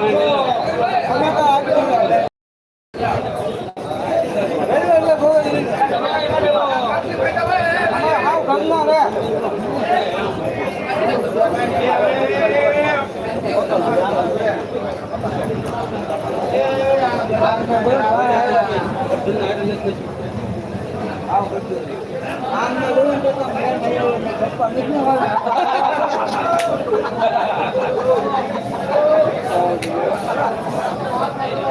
ધમાકા ધમાકા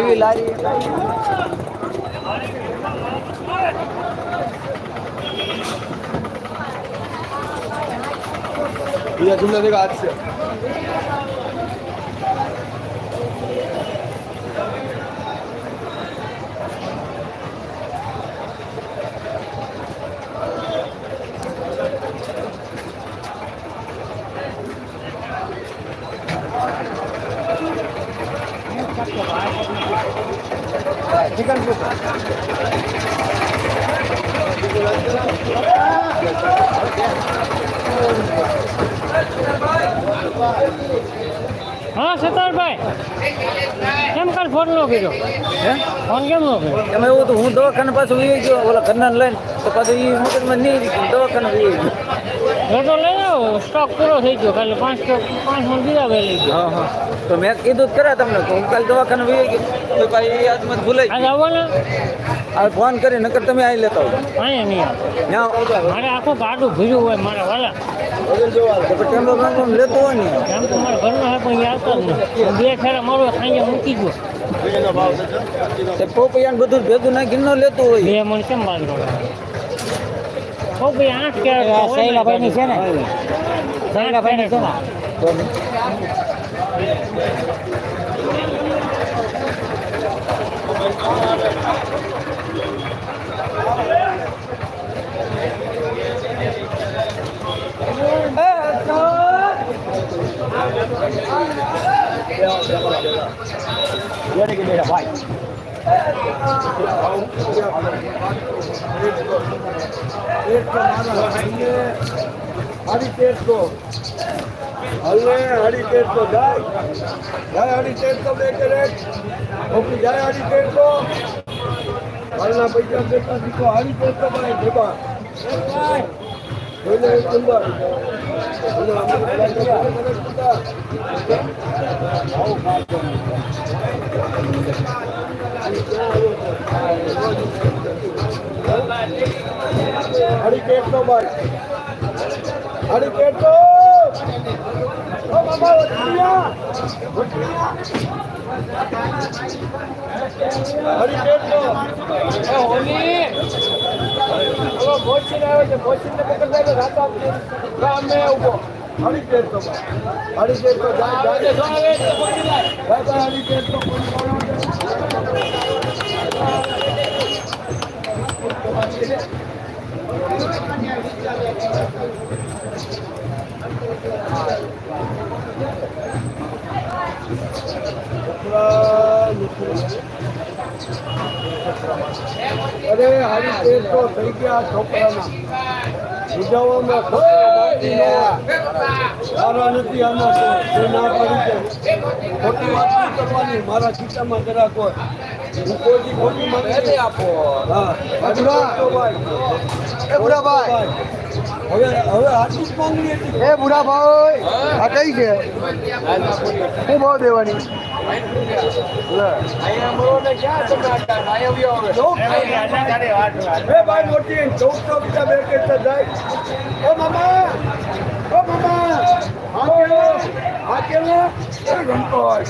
નવી લારી. બીજા જુમલા દેખા હાથ છે. ચિકન હા સતારભાઈ કેમ કાલ ફોન નો કર્યો? હે? ફોન કેમ નો કર્યો? એમ એવું તો હું દવાખાને પાછું વી ગયો ઓલા ઘરના લઈને તો પાછું એ મગજમાં નહીં દવાખાને વી ગયો. તો લઈ જાઓ સ્ટોક પૂરો થઈ ગયો કાલે પાંચ સ્ટોક પાંચ મણ બીજા ભાઈ લઈ ગયો. હા હા. તો મેં કીધું જ ખરા તમને તો હું કાલે દવાખાને વી ગયો. તો ભાઈ એ યાદમાં ભૂલાઈ આ ફોન કરી નકર તમે આવી લેતા હો અહીંયા નહીં આવે. મારે આખું ગાડું ભર્યું હોય મારા વાલા. ટેમ્પો બેમ્પો લેતો હોય ને. એમ તો મારા ઘરનો હે પણ એ આવતા નહીં. બે ફેરા મારો અહીંયા મૂકી ગયો. તે? પોપૈયાને બધું ભેગું નાખીને ન લેતું હોય. બે મણ કેમ ઓ ભાઈ આઠ ક્યારે શૈલાભાઈની છે ને? શૈલાભાઈની છે ને? તો હરી પેટ તો હલે હરી પેટ તો જાય. જાય હરી તો બે કરે ઓકે, જાય હરી તો. હાલના પૈસા દેતા પેટ તો ભાઈ ભેગા. જોઈને એક હરી પેટ તો ભાઈ. હરી તો. हरि केतो ए होली ओ मोची रहे जे मोची ने पकड़ ले रात आप राम में उबो हरि केतो हरि केतो जा जा रे सोवे तो मोची रहे दादा हरि केतो कोन बोलो Thank you. અરે, હારી તો થઈ ગયા છોકરાના બુજાવવામાં. સારા નથી આમાં તો જે ના પડી જાય ખોટી વાત શું કરવાની? મારા ખીચામાં જરાક હોય. હું કોઈ ખોટી માંગી આપો. હા. બુરા એ બુરાભાઈ હવે હવે આટલી જ માંગણી હતી એ બુરાભાઈ આ કઈ છે? શું ભાવ દેવાની. ભાઈ ચૌદ બે કેટલા જાય. ઓ મામા. ઓ મામા. aquela Dragon Boy.